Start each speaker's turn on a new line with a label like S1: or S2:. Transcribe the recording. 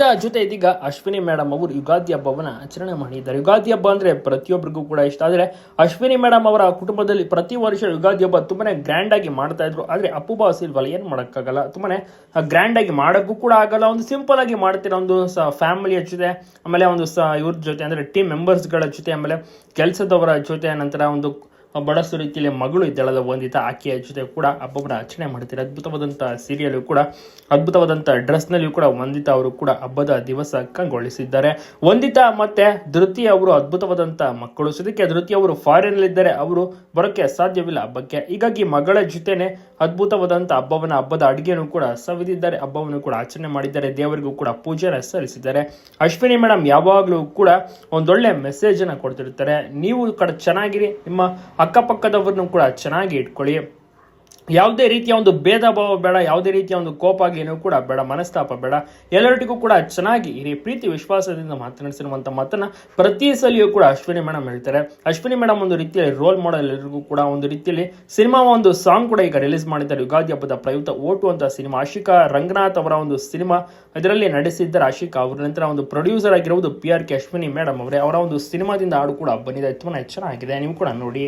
S1: ವಂದಿತಾ ಜೊತೆ ಇದೀಗ ಅಶ್ವಿನಿ ಮೇಡಮ್ ಅವರು ಯುಗಾದಿ ಹಬ್ಬವನ್ನ ಆಚರಣೆ ಮಾಡಿದ್ದಾರೆ. ಯುಗಾದಿ ಹಬ್ಬ ಅಂದ್ರೆ ಪ್ರತಿಯೊಬ್ಬರಿಗೂ ಕೂಡ ಇಷ್ಟ. ಆದರೆ ಅಶ್ವಿನಿ ಮೇಡಮ್ ಅವರ ಕುಟುಂಬದಲ್ಲಿ ಪ್ರತಿ ವರ್ಷ ಯುಗಾದಿ ಹಬ್ಬ ತುಂಬಾನೇ ಗ್ರ್ಯಾಂಡ್ ಆಗಿ ಮಾಡ್ತಾ ಇದ್ರು. ಆದರೆ ಅಪ್ಪು ಸಿಲ್ವಲ್ಲ ಏನು ಮಾಡಕ್ಕಾಗಲ್ಲ. ತುಂಬಾನೇ ಗ್ರ್ಯಾಂಡ್ ಆಗಿ ಮಾಡಕ್ಕೂ ಕೂಡ ಆಗಲ್ಲ. ಒಂದು ಸಿಂಪಲ್ ಆಗಿ ಮಾಡ್ತೀರ ಒಂದು ಫ್ಯಾಮಿಲಿಯ ಜೊತೆ, ಆಮೇಲೆ ಒಂದು ಸ ಇವ್ರ ಜೊತೆ ಅಂದ್ರೆ ಟೀಮ್ ಮೆಂಬರ್ಸ್ಗಳ ಜೊತೆ, ಆಮೇಲೆ ಕೆಲಸದವರ ಜೊತೆ, ನಂತರ ಒಂದು ಬಡಸು ರೀತಿಯಲ್ಲಿ ಮಗಳು ಇದ್ದಾಳಲ್ಲ ವಂದಿತ ಆಕೆಯ ಜೊತೆ ಕೂಡ ಹಬ್ಬವನ್ನು ಆಚರಣೆ ಮಾಡ್ತಾರೆ. ಅದ್ಭುತವಾದಂಥ ಸೀರಿಯಲ್ ಕೂಡ ಅದ್ಭುತವಾದಂಥ ಡ್ರೆಸ್ನಲ್ಲಿಯೂ ಕೂಡ ವಂದಿತಾ ಅವರು ಕೂಡ ಹಬ್ಬದ ದಿವಸ ಕಂಗೊಳಿಸಿದ್ದಾರೆ. ವಂದಿತಾ ಮತ್ತೆ ಧೃತಿ ಅವರು ಅದ್ಭುತವಾದಂಥ ಮಕ್ಕಳು. ಸದ್ಯಕ್ಕೆ ಧೃತಿ ಅವರು ಫಾರಿನ್ ಇದ್ದಾರೆ ಅವರು ಬರೋಕ್ಕೆ ಸಾಧ್ಯವಿಲ್ಲ ಹಬ್ಬಕ್ಕೆ. ಹೀಗಾಗಿ ಮಗಳ ಜೊತೆನೆ ಅದ್ಭುತವಾದಂಥ ಹಬ್ಬವನ್ನು, ಹಬ್ಬದ ಅಡುಗೆಯನ್ನು ಕೂಡ ಸವಿದಿದ್ದಾರೆ. ಹಬ್ಬವನ್ನು ಕೂಡ ಆಚರಣೆ ಮಾಡಿದ್ದಾರೆ. ದೇವರಿಗೂ ಕೂಡ ಪೂಜೆನ ಸಲ್ಲಿಸಿದ್ದಾರೆ. ಅಶ್ವಿನಿ ಮೇಡಮ್ ಯಾವಾಗಲೂ ಕೂಡ ಒಂದೊಳ್ಳೆ ಮೆಸೇಜ್ ಅನ್ನ ಕೊಡ್ತಿರ್ತಾರೆ. ನೀವು ಕಡೆ ಚೆನ್ನಾಗಿರಿ. ನಿಮ್ಮ ಅಕ್ಕಪಕ್ಕದವ್ರನ್ನು ಕೂಡ ಚೆನ್ನಾಗಿ ಇಟ್ಕೊಳ್ಳಿ. ಯಾವುದೇ ರೀತಿಯ ಒಂದು ಭೇದ ಭಾವ ಬೇಡ, ಯಾವುದೇ ರೀತಿಯ ಒಂದು ಕೋಪ ಏನು ಕೂಡ ಬೇಡ, ಮನಸ್ತಾಪ ಬೇಡ. ಎಲ್ಲರಿಗೂ ಕೂಡ ಚೆನ್ನಾಗಿ ಇರಿ. ಪ್ರೀತಿ, ವಿಶ್ವಾಸದಿಂದ ಮಾತನಾಡಿಸಿರುವಂಥ ಮಾತನ್ನ ಪ್ರತಿ ಸಲಿಯೂ ಕೂಡ ಅಶ್ವಿನಿ ಮೇಡಮ್ ಹೇಳ್ತಾರೆ. ಅಶ್ವಿನಿ ಮೇಡಮ್ ಒಂದು ರೀತಿಯಲ್ಲಿ ರೋಲ್ ಮಾಡೆಲ್ ಎಲ್ಲರಿಗೂ ಕೂಡ ಒಂದು ರೀತಿಯಲ್ಲಿ ಸಿನಿಮಾ ಒಂದು ಸಾಂಗ್ ಕೂಡ ಈಗ ರಿಲೀಸ್ ಮಾಡಿದ್ದಾರೆ. ಯುಗಾದಿ ಹಬ್ಬದ ಪ್ರಯುಕ್ತ ಓಟು ಅಂತ ಸಿನಿಮಾ. ಆಶಿಕಾ ರಂಗನಾಥ್ ಅವರ ಒಂದು ಸಿನಿಮಾ ಇದರಲ್ಲಿ ನಡೆಸಿದ್ದಾರೆ ಆಶಿಕಾ ಅವರ ನಂತರ ಒಂದು ಪ್ರೊಡ್ಯೂಸರ್ ಆಗಿರುವುದು P R K Ashwini madam ಅವರೇ. ಅವರ ಒಂದು ಸಿನಿಮಾದಿಂದ ಹಾಡು ಕೂಡ ಬಂದಿದೆ. ತುಂಬಾ ಚೆನ್ನಾಗಿದೆ. ನೀವು ಕೂಡ ನೋಡಿ.